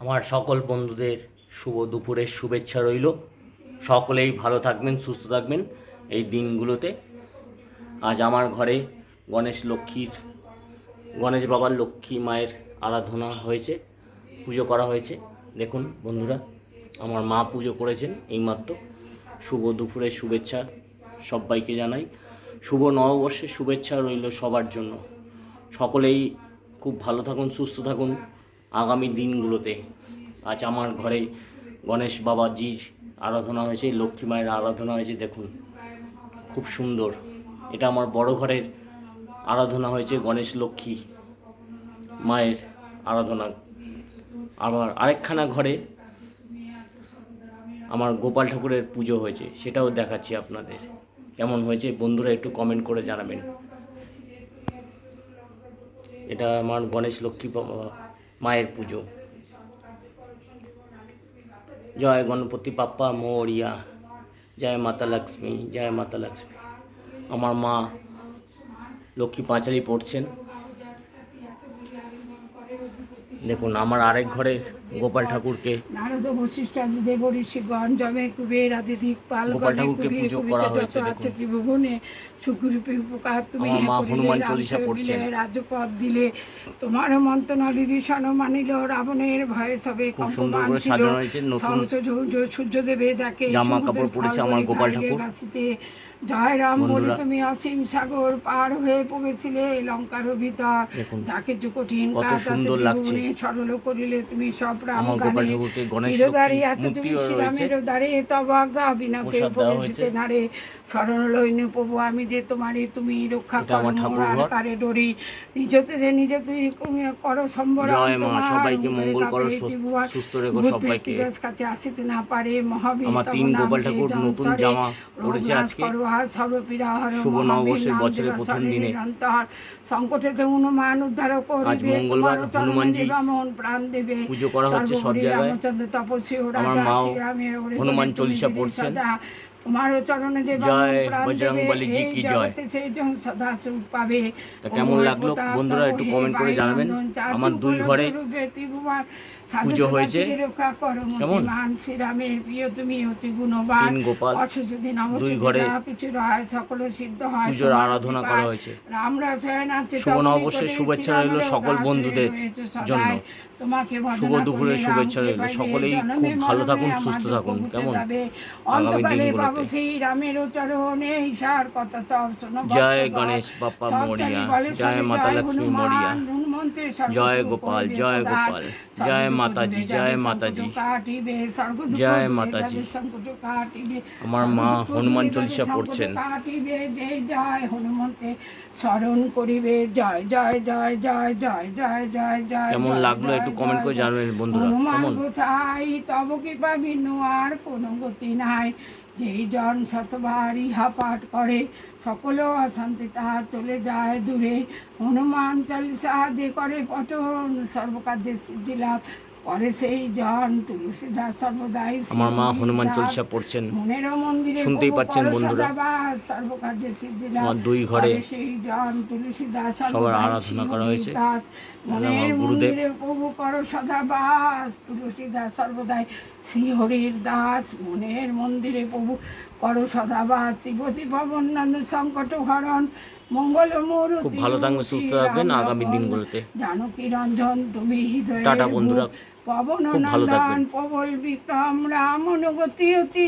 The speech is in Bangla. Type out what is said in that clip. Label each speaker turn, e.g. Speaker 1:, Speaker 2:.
Speaker 1: আমার সকল বন্ধুদের শুভ দুপুরের শুভেচ্ছা রইল। সকলেই ভালো থাকবেন, সুস্থ থাকবেন এই দিনগুলোতে। আজ আমার ঘরে গণেশ লক্ষ্মীর, গণেশ বাবার লক্ষ্মী মায়ের আরাধনা হয়েছে, পুজো করা হয়েছে। দেখুন বন্ধুরা, আমার মা পুজো করেছেন এইমাত্র। শুভ দুপুরের শুভেচ্ছা সবাইকে জানাই। শুভ নববর্ষের শুভেচ্ছা রইল সবার জন্য। সকলেই খুব ভালো থাকুন, সুস্থ থাকুন। আগামী দিনগুলোতে আজ আমার ঘরে গণেশ বাবাজির আরাধনা হয়েছে, লক্ষ্মী মায়ের আরাধনা হয়েছে, দেখুন। খুব সুন্দর। এটা আমার বড় ঘরের আরাধনা হয়েছে গণেশ লক্ষ্মী মায়ের আরাধনা। আবার আরেকখানা ঘরে আমার গোপাল ঠাকুরের পুজো হয়েছে, সেটাও দেখাচ্ছি আপনাদের। কেমন হয়েছে বন্ধুরা একটু কমেন্ট করে জানাবেন। এটা আমার গণেশ লক্ষ্মী মায়ের পুজো। জয় গণপতি পাপ্পা মৌরিয়া জয় মাতা লক্ষ্মী, জয় মাতা লক্ষ্মী। আমার মা লক্ষ্মী পাঁচালি পড়ছেন। দেখুন আমার আরেক ঘরে গোপাল ঠাকুরকে হনুমান চল্লিশা
Speaker 2: পড়ছে রাজপথ দিলে। তোমার মন্ত্রণা বিভীষণ মানিল রাবণের ভয়ে সবে
Speaker 1: খুব সুন্দর করে সাজানো হয়েছে নতুন
Speaker 2: সূর্যদেবে দেখে
Speaker 1: জামা কাপড় পরেছে আমার গোপাল ঠাকুর।
Speaker 2: জয় রাম বলে তুমি অসীম সাগর পার হয়ে পড়েছিলে লঙ্কার
Speaker 1: অভিতা
Speaker 2: তাকে যে কঠিন সরল করিলে তুমি সব রাম গানে। এত তুমি শ্রীরামের বিনাকে নারে প্রভু আমি যে তোমারই তুমি রক্ষা কারে ডরি। নিজতে যে নিজে তুমি করো সম্বরণ
Speaker 1: সবাইকে মঙ্গল করো সুস্থ রেখো সবাইকে।
Speaker 2: কাছে আসিতে না পারে মহাবীর
Speaker 1: তিন গোপাল ঠাকুর নতুন জামা
Speaker 2: পড়েছে
Speaker 1: আজকে।
Speaker 2: হর সর্বপীড়া
Speaker 1: শুভ নববর্ষের বছরের প্রথম দিনে।
Speaker 2: সংকটেতে হনুমান উদ্ধার করিবে তোমার
Speaker 1: হনুমানজি
Speaker 2: মোহন প্রাণ দেবে।
Speaker 1: পুজো করা হচ্ছে সব জায়গায়
Speaker 2: তপস্বী
Speaker 1: রাধা
Speaker 2: শ্রীরামের
Speaker 1: হনুমান চল্লিশা পড়ছেন।
Speaker 2: তোমার চরণে দেব
Speaker 1: কি জয়?
Speaker 2: সেই সদা সুখ পাবে।
Speaker 1: কেমন লাগল বন্ধুরা একটু কমেন্ট করে জানাবেন। আমার দুই ঘরে পুজো হয়েছে। কেমন?
Speaker 2: শ্রীরামের প্রিয় তুমি অতি গুণবান।
Speaker 1: গোপাল দুই ঘরে
Speaker 2: কিছু সকল সিদ্ধ হয়
Speaker 1: আরাধনা করা হয়েছে।
Speaker 2: রাম রাসায়ন আছে
Speaker 1: শুভ শুভেচ্ছা রইল সকল বন্ধুদের জন্য।
Speaker 2: তোমাকে
Speaker 1: শুভ দুপুরের শুভেচ্ছা রইল। সকলেই খুব ভালো থাকুন সুস্থ থাকুন। কেমন? দিনগুলোতে।
Speaker 2: পাবো রামের চরণে ঈশার কথা সব শোনো
Speaker 1: জয় গণেশ বাপ্পা মরিয়া, জয় মাতা লক্ষ্মী মরিয়া। জয় গোপাল, জয় গোপাল, জয় মাতাজি, জয় মাতাজি। জয় মাতাজি। আমার মা হনুমান চল্লিশা পড়ছেন।
Speaker 2: জয় হনুমন্তে স্মরণ করিবে জয় জয় জয় জয় জয় জয় জয় জয়
Speaker 1: কেমন লাগল একটু comment করে। জানাবেন বন্ধুরা,
Speaker 2: হনুমান? গোসাই তব কৃপা বিনু আর কোনো গতি নাই যেই জন শতবার ইহা পাঠ করে, সকলেও অশান্তি তাহা চলে যায় দূরে। হনুমান চালিসা যে করে, পঠন সর্বকার্যে সিদ্ধি লাভ। করে সেই জন তুলসীদাস সর্বদাই
Speaker 1: আমার মা হনুমান
Speaker 2: দাস।
Speaker 1: চল্লিশা পড়ছেন
Speaker 2: মন্দিরে
Speaker 1: শুনতেই পাচ্ছেন বন্ধুরা।
Speaker 2: সিদ্ধি
Speaker 1: আমার দুই ঘরে
Speaker 2: সেই জন তুলসীদাস
Speaker 1: সবার আরাধনা করা হয়েছে।
Speaker 2: মনের। মন্দিরে প্রভু করো সদাবাস তুলসীদাস সর্বদাই শ্রী হরির দাস মনের মন্দিরে প্রভু করো সদাবাস শিবতী ভবন নন্দ সংকট হরণ মঙ্গল
Speaker 1: খুব ভালো থাকবেন, সুস্থ থাকবেন আগামী দিনগুলোতে।
Speaker 2: জানকী রঞ্জন তুমি হৃদয়
Speaker 1: টাটা বন্ধুরা।
Speaker 2: পবন
Speaker 1: খুব ভালো থাকবেন।
Speaker 2: প্রবল বিক্রম রাম অনুগতি অতি